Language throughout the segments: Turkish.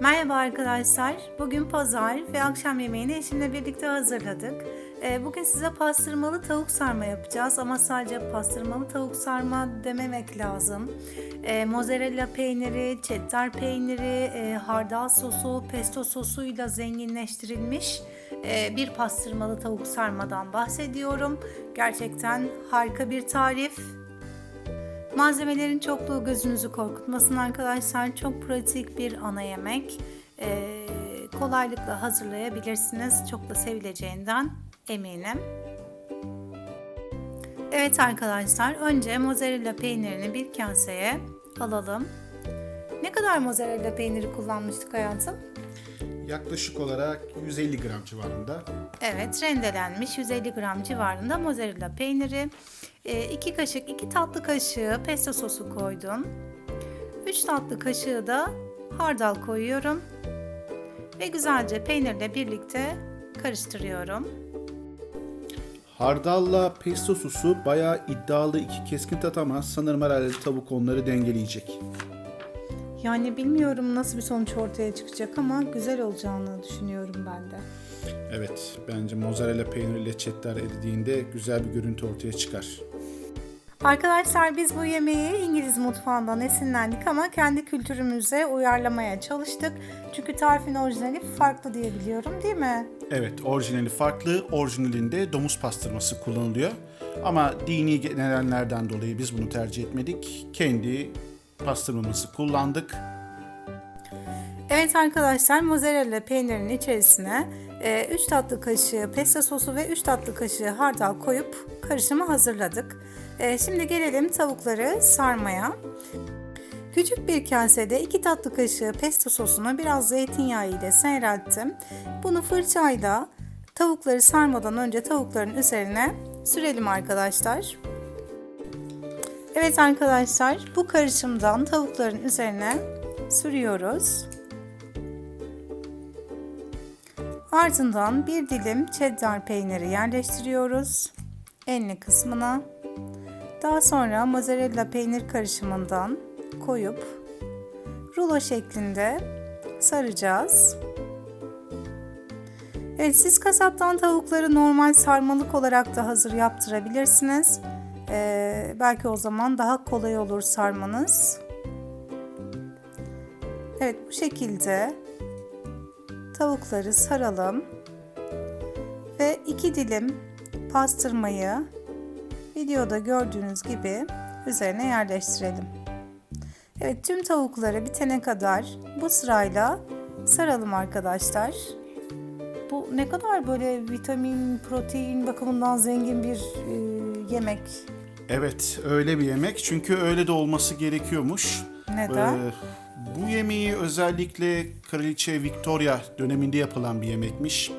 Merhaba arkadaşlar. Bugün pazar ve akşam yemeğini eşimle birlikte hazırladık. Ee, Bugün size pastırmalı tavuk sarma yapacağız ama sadece pastırmalı tavuk sarma dememek lazım. Ee, mozzarella peyniri, cheddar peyniri, e, hardal sosu, pesto sosuyla zenginleştirilmiş e, bir pastırmalı tavuk sarmadan bahsediyorum. Gerçekten harika bir tarif. Malzemelerin çokluğu gözünüzü korkutmasın arkadaşlar. Çok pratik bir ana yemek. Ee, kolaylıkla hazırlayabilirsiniz. Çok da sevileceğinden eminim. Evet arkadaşlar önce mozzarella peynirini bir kaseye alalım. Ne kadar mozzarella peyniri kullanmıştık hayatım? Yaklaşık olarak 150 gram civarında. Evet, rendelenmiş 150 gram civarında mozzarella peyniri. 2 kaşık, 2 tatlı kaşığı pesto sosu koydum. 3 tatlı kaşığı da hardal koyuyorum. Ve güzelce peynirle birlikte karıştırıyorum. Hardalla pesto sosu bayağı iddialı iki keskin tat ama sanırım herhalde tavuk onları dengeleyecek. Yani bilmiyorum nasıl bir sonuç ortaya çıkacak ama güzel olacağını düşünüyorum ben de. Evet, bence mozzarella peyniriyle cheddar eridiğinde güzel bir görüntü ortaya çıkar. Arkadaşlar biz bu yemeği İngiliz mutfağından esinlendik ama kendi kültürümüze uyarlamaya çalıştık. Çünkü tarifin orijinali farklı diye biliyorum değil mi? Evet, orijinali farklı. Orijinalinde domuz pastırması kullanılıyor. Ama dini nedenlerden dolayı biz bunu tercih etmedik. Kendi pastırmamızı kullandık. Evet arkadaşlar mozzarella peynirinin içerisine 3 tatlı kaşığı pesto sosu ve 3 tatlı kaşığı hardal koyup karışımı hazırladık. E, şimdi gelelim tavukları sarmaya. Küçük bir kasede 2 tatlı kaşığı pesto sosunu biraz zeytinyağı ile seyrelttim. Bunu fırçayla tavukları sarmadan önce tavukların üzerine sürelim arkadaşlar. Evet arkadaşlar bu karışımdan tavukların üzerine sürüyoruz. Ardından bir dilim cheddar peyniri yerleştiriyoruz enli kısmına. Daha sonra mozzarella peynir karışımından koyup rulo şeklinde saracağız. Evet siz kasaptan tavukları normal sarmalık olarak da hazır yaptırabilirsiniz. Ee, belki o zaman daha kolay olur sarmanız. Evet bu şekilde tavukları saralım ve iki dilim pastırmayı videoda gördüğünüz gibi üzerine yerleştirelim. Evet tüm tavukları bitene kadar bu sırayla saralım arkadaşlar. Bu ne kadar böyle vitamin, protein bakımından zengin bir e, yemek. Evet, öyle bir yemek. Çünkü öyle de olması gerekiyormuş. Neden? Ee, bu yemeği özellikle Kraliçe Victoria döneminde yapılan bir yemekmiş.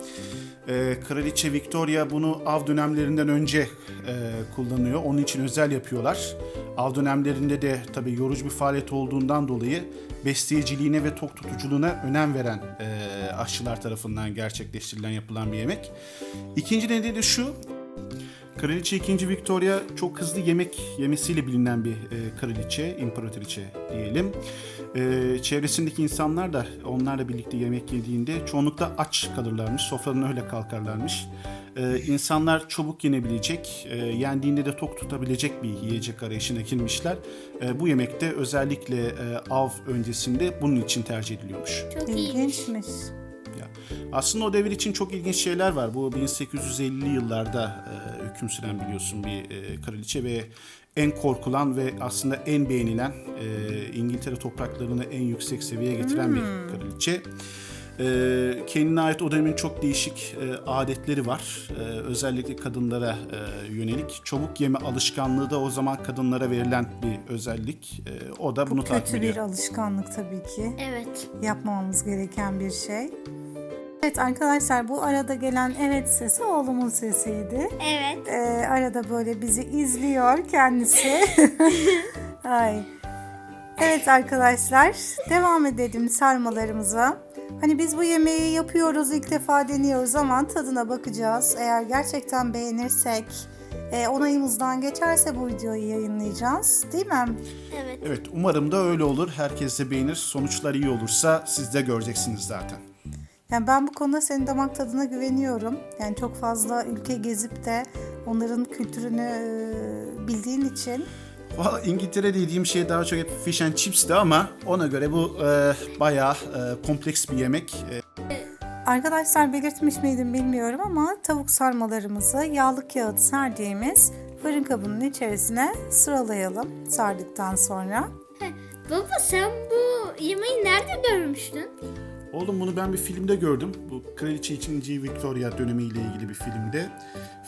Ee, Kraliçe Victoria bunu av dönemlerinden önce e, kullanıyor. Onun için özel yapıyorlar. Av dönemlerinde de tabii yorucu bir faaliyet olduğundan dolayı besleyiciliğine ve tok tutuculuğuna önem veren e, aşçılar tarafından gerçekleştirilen yapılan bir yemek. İkinci nedeni de şu, Kraliçe 2. Victoria çok hızlı yemek yemesiyle bilinen bir e, kraliçe, imparatoriçe diyelim. E, çevresindeki insanlar da onlarla birlikte yemek yediğinde çoğunlukla aç kalırlarmış, sofradan öyle kalkarlarmış. E, insanlar çabuk yenebilecek, e, yendiğinde de tok tutabilecek bir yiyecek arayışına girmişler. E, bu yemekte özellikle e, av öncesinde bunun için tercih ediliyormuş. Çok iyiymiş. İlginçmiş. Aslında o devir için çok ilginç şeyler var. Bu 1850'li yıllarda e, hüküm süren biliyorsun bir e, kraliçe ve en korkulan ve aslında en beğenilen e, İngiltere topraklarını en yüksek seviyeye getiren bir kraliçe. E, kendine ait o dönemin çok değişik e, adetleri var. E, özellikle kadınlara e, yönelik. Çabuk yeme alışkanlığı da o zaman kadınlara verilen bir özellik. E, o da bunu takip Kötü ediyor. bir alışkanlık tabii ki. Evet. yapmamamız gereken bir şey. Evet arkadaşlar bu arada gelen evet sesi oğlumun sesiydi. Evet. Ee, arada böyle bizi izliyor kendisi. Ay. Evet arkadaşlar devam edelim sarmalarımıza. Hani biz bu yemeği yapıyoruz ilk defa deniyoruz ama tadına bakacağız. Eğer gerçekten beğenirsek e, onayımızdan geçerse bu videoyu yayınlayacağız. Değil mi? Evet. Evet umarım da öyle olur. Herkes de beğenir. Sonuçlar iyi olursa siz de göreceksiniz zaten. Yani ben bu konuda senin damak tadına güveniyorum. Yani çok fazla ülke gezip de onların kültürünü e, bildiğin için Valla İngiltere dediğim şey daha çok hep fish and chips'ti ama ona göre bu e, bayağı e, kompleks bir yemek. E, Arkadaşlar belirtmiş miydim bilmiyorum ama tavuk sarmalarımızı yağlı kağıt serdiğimiz fırın kabının içerisine sıralayalım sardıktan sonra. Baba sen bu yemeği nerede görmüştün? Oğlum bunu ben bir filmde gördüm. Bu Kraliçe 2. Victoria dönemiyle ilgili bir filmde.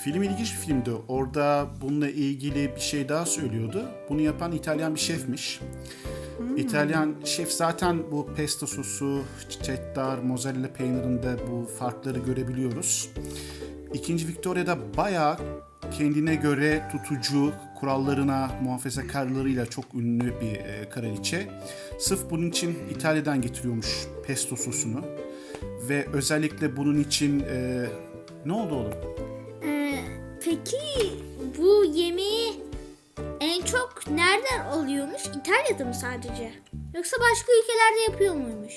Film ilginç bir filmdi. Orada bununla ilgili bir şey daha söylüyordu. Bunu yapan İtalyan bir şefmiş. İtalyan şef zaten bu pesto sosu, cheddar, mozzarella peynirinde bu farkları görebiliyoruz. İkinci Victoria'da bayağı kendine göre tutucu, kurallarına, muhafazakarlarıyla çok ünlü bir e, kraliçe. Sırf bunun için İtalya'dan getiriyormuş pesto sosunu. Ve özellikle bunun için e, ne oldu oğlum? Ee, peki bu yemeği en çok nereden alıyormuş? İtalya'da mı sadece? Yoksa başka ülkelerde yapıyor muymuş?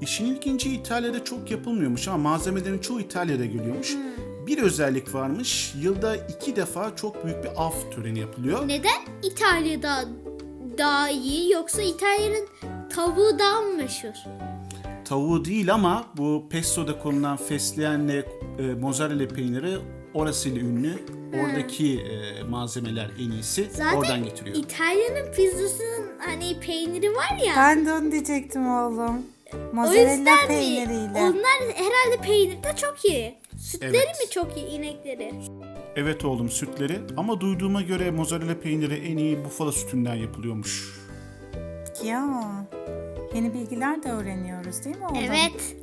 İşin ilginci İtalya'da çok yapılmıyormuş ama malzemelerin çoğu İtalya'da geliyormuş. Bir özellik varmış. Yılda iki defa çok büyük bir av töreni yapılıyor. Neden İtalya'da daha iyi yoksa İtalya'nın tavuğu daha mı meşhur? Tavuğu değil ama bu pesto'da konulan fesleğenle e, mozzarella peyniri orasıyla ünlü. Oradaki e, malzemeler en iyisi. Zaten Oradan getiriyor. İtalya'nın pizzasının hani peyniri var ya. Ben de onu diyecektim oğlum. o Mozzarella yüzden mi? peyniriyle. Onlar herhalde peynir de çok iyi. Sütleri Evet. mi çok iyi inekleri? Evet oğlum sütleri ama duyduğuma göre mozzarella peyniri en iyi bufala sütünden yapılıyormuş. Ya yeni bilgiler de öğreniyoruz değil mi oğlum? Evet.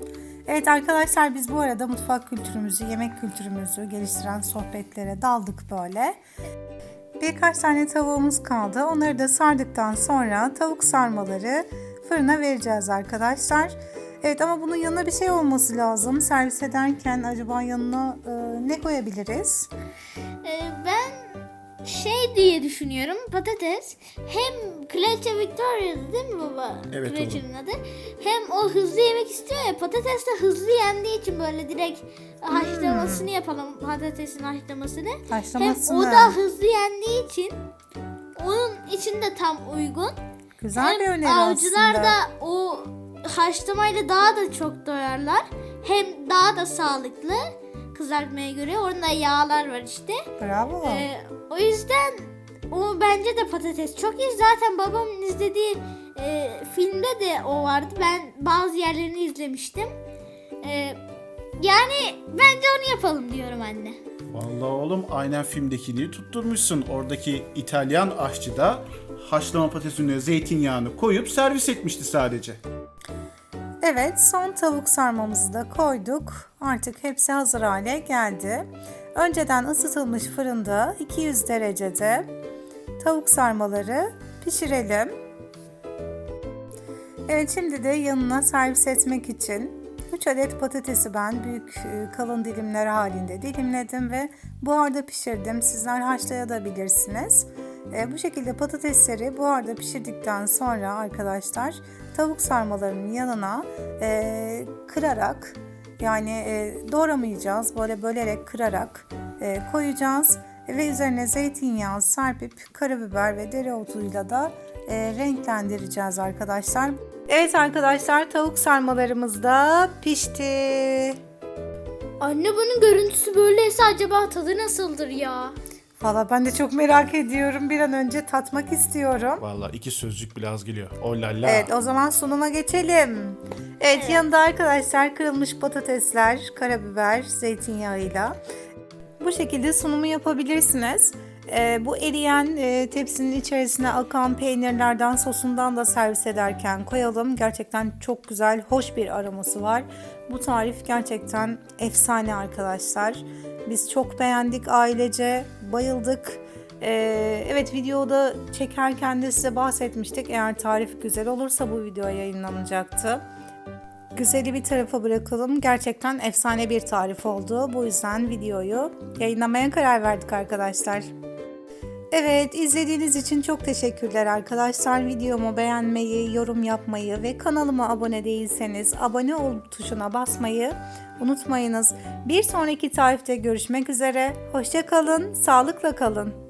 Evet arkadaşlar biz bu arada mutfak kültürümüzü, yemek kültürümüzü geliştiren sohbetlere daldık böyle. Birkaç tane tavuğumuz kaldı. Onları da sardıktan sonra tavuk sarmaları fırına vereceğiz arkadaşlar. Evet ama bunun yanına bir şey olması lazım. Servis ederken acaba yanına e, ne koyabiliriz? Ee, ben şey diye düşünüyorum patates hem Kraliçe Victoria'da değil mi baba? Evet, Kraliçenin adı. Hem o hızlı yemek istiyor ya patates de hızlı yendiği için böyle direkt haşlamasını yapalım patatesin haşlamasını. Haşlamasını. Hem o da hızlı yendiği için onun için de tam uygun. Güzel bir hem öneri avcılar aslında. da o haşlamayla daha da çok doyarlar. Hem daha da sağlıklı kızartmaya göre. Orada yağlar var işte. Bravo. Ee, o yüzden o bence de patates çok iyi. Zaten babamın izlediği e, filmde de o vardı. Ben bazı yerlerini izlemiştim. Ee, yani bence onu yapalım diyorum anne. Vallahi oğlum aynen filmdekini tutturmuşsun. Oradaki İtalyan aşçı da haşlama patatesine zeytinyağını koyup servis etmişti sadece. Evet, son tavuk sarmamızı da koyduk. Artık hepsi hazır hale geldi. Önceden ısıtılmış fırında 200 derecede tavuk sarmaları pişirelim. Evet, şimdi de yanına servis etmek için 3 adet patatesi ben büyük e, kalın dilimler halinde dilimledim ve buharda pişirdim. Sizler haşlayabilirsiniz. E, bu şekilde patatesleri buharda pişirdikten sonra arkadaşlar tavuk sarmalarının yanına e, kırarak yani e, doğramayacağız böyle bölerek kırarak e, koyacağız ve üzerine zeytinyağı serpip karabiber ve dereotuyla da e, renklendireceğiz arkadaşlar. Evet arkadaşlar tavuk sarmalarımız da pişti. Anne bunun görüntüsü böyleyse acaba tadı nasıldır ya? Valla ben de çok merak ediyorum. Bir an önce tatmak istiyorum. Vallahi iki sözcük bile az geliyor. Oh la la. Evet o zaman sunuma geçelim. Evet, yanında arkadaşlar kırılmış patatesler, karabiber, zeytinyağıyla. Bu şekilde sunumu yapabilirsiniz. Ee, bu eriyen e, tepsinin içerisine akan peynirlerden sosundan da servis ederken koyalım. Gerçekten çok güzel, hoş bir aroması var. Bu tarif gerçekten efsane arkadaşlar. Biz çok beğendik ailece, bayıldık. Ee, evet videoda çekerken de size bahsetmiştik. Eğer tarif güzel olursa bu video yayınlanacaktı. Güzeli bir tarafa bırakalım. Gerçekten efsane bir tarif oldu. Bu yüzden videoyu yayınlamaya karar verdik arkadaşlar. Evet, izlediğiniz için çok teşekkürler arkadaşlar. Videomu beğenmeyi, yorum yapmayı ve kanalıma abone değilseniz abone ol tuşuna basmayı unutmayınız. Bir sonraki tarifte görüşmek üzere. Hoşça kalın, sağlıkla kalın.